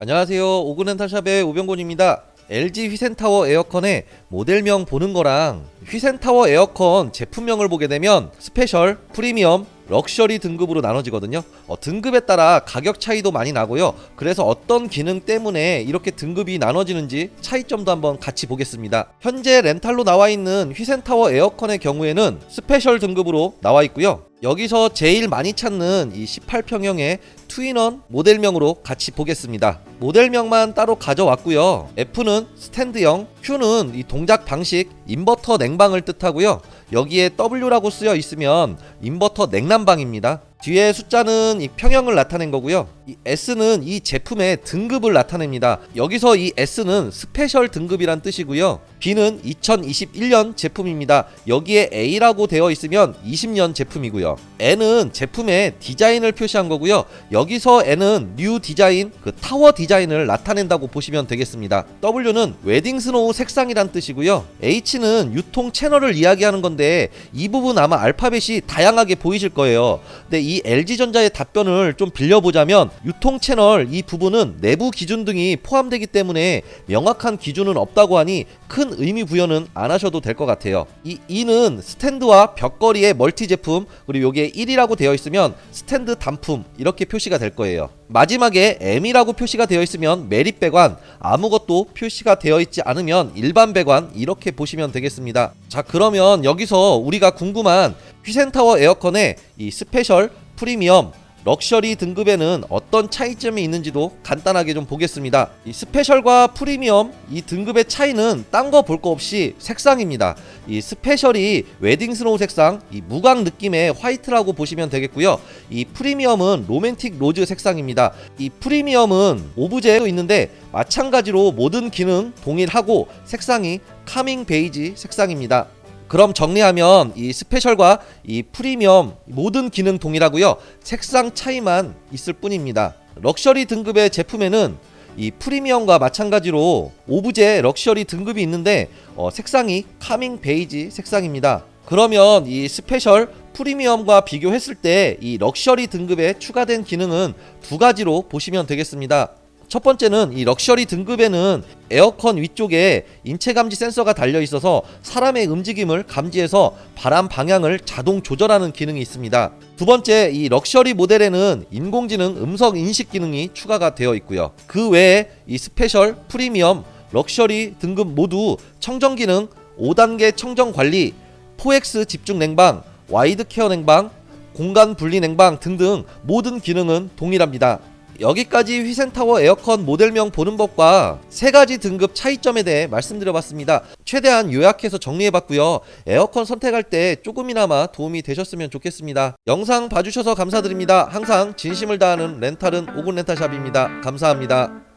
안녕하세요. 오근렌탈샵의 오병곤입니다. LG 휘센타워 에어컨의 모델명 보는 거랑 휘센타워 에어컨 제품명을 보게 되면 스페셜, 프리미엄, 럭셔리 등급으로 나눠지거든요. 어, 등급에 따라 가격 차이도 많이 나고요. 그래서 어떤 기능 때문에 이렇게 등급이 나눠지는지 차이점도 한번 같이 보겠습니다. 현재 렌탈로 나와 있는 휘센타워 에어컨의 경우에는 스페셜 등급으로 나와 있고요. 여기서 제일 많이 찾는 이 18평형의 투인원 모델명으로 같이 보겠습니다. 모델명만 따로 가져왔고요. F는 스탠드형, Q는 이 동작 방식 인버터 냉방을 뜻하고요. 여기에 W라고 쓰여 있으면 인버터 냉난방입니다. 뒤에 숫자는 이 평형을 나타낸 거고요. 이 S는 이 제품의 등급을 나타냅니다. 여기서 이 S는 스페셜 등급이란 뜻이고요. B는 2021년 제품입니다. 여기에 A라고 되어 있으면 20년 제품이고요. N은 제품의 디자인을 표시한 거고요. 여기서 N은 뉴 디자인, 그 타워 디자인을 나타낸다고 보시면 되겠습니다. W는 웨딩 스노우 색상이란 뜻이고요. H는 유통 채널을 이야기하는 건데 이 부분 아마 알파벳이 다양하게 보이실 거예요. 근데 이 LG전자의 답변을 좀 빌려보자면 유통 채널 이 부분은 내부 기준 등이 포함되기 때문에 명확한 기준은 없다고 하니 큰 의미 부여는 안 하셔도 될 것 같아요. 이 2는 스탠드와 벽걸이의 멀티 제품 그리고 여기에 1이라고 되어 있으면 스탠드 단품 이렇게 표시가 될 거예요. 마지막에 M이라고 표시가 되어 있으면 메릿 배관 아무것도 표시가 되어 있지 않으면 일반 배관 이렇게 보시면 되겠습니다. 자 그러면 여기서 우리가 궁금한 휘센타워 에어컨의 이 스페셜 프리미엄 럭셔리 등급에는 어떤 차이점이 있는지도 간단하게 좀 보겠습니다. 이 스페셜과 프리미엄 이 등급의 차이는 딴 거 볼 거 없이 색상입니다. 이 스페셜이 웨딩 스노우 색상, 이 무광 느낌의 화이트라고 보시면 되겠고요. 이 프리미엄은 로맨틱 로즈 색상입니다. 이 프리미엄은 오브제도 있는데 마찬가지로 모든 기능 동일하고 색상이 카밍 베이지 색상입니다. 그럼 정리하면 이 스페셜과 이 프리미엄 모든 기능 동일하고요. 색상 차이만 있을 뿐입니다. 럭셔리 등급의 제품에는 이 프리미엄과 마찬가지로 오브제 럭셔리 등급이 있는데 어, 색상이 카밍 베이지 색상입니다. 그러면 이 스페셜 프리미엄과 비교했을 때 이 럭셔리 등급에 추가된 기능은 두 가지로 보시면 되겠습니다. 첫 번째는 이 럭셔리 등급에는 에어컨 위쪽에 인체 감지 센서가 달려 있어서 사람의 움직임을 감지해서 바람 방향을 자동 조절하는 기능이 있습니다. 두 번째, 이 럭셔리 모델에는 인공지능 음성 인식 기능이 추가가 되어 있고요. 그 외에 이 스페셜, 프리미엄, 럭셔리 등급 모두 청정 기능, 5단계 청정 관리, 4X 집중 냉방, 와이드 케어 냉방, 공간 분리 냉방 등등 모든 기능은 동일합니다. 여기까지 휘센타워 에어컨 모델명 보는 법과 세 가지 등급 차이점에 대해 말씀드려봤습니다. 최대한 요약해서 정리해봤고요. 에어컨 선택할 때 조금이나마 도움이 되셨으면 좋겠습니다. 영상 봐주셔서 감사드립니다. 항상 진심을 다하는 렌탈은 오gun 렌탈샵입니다. 감사합니다.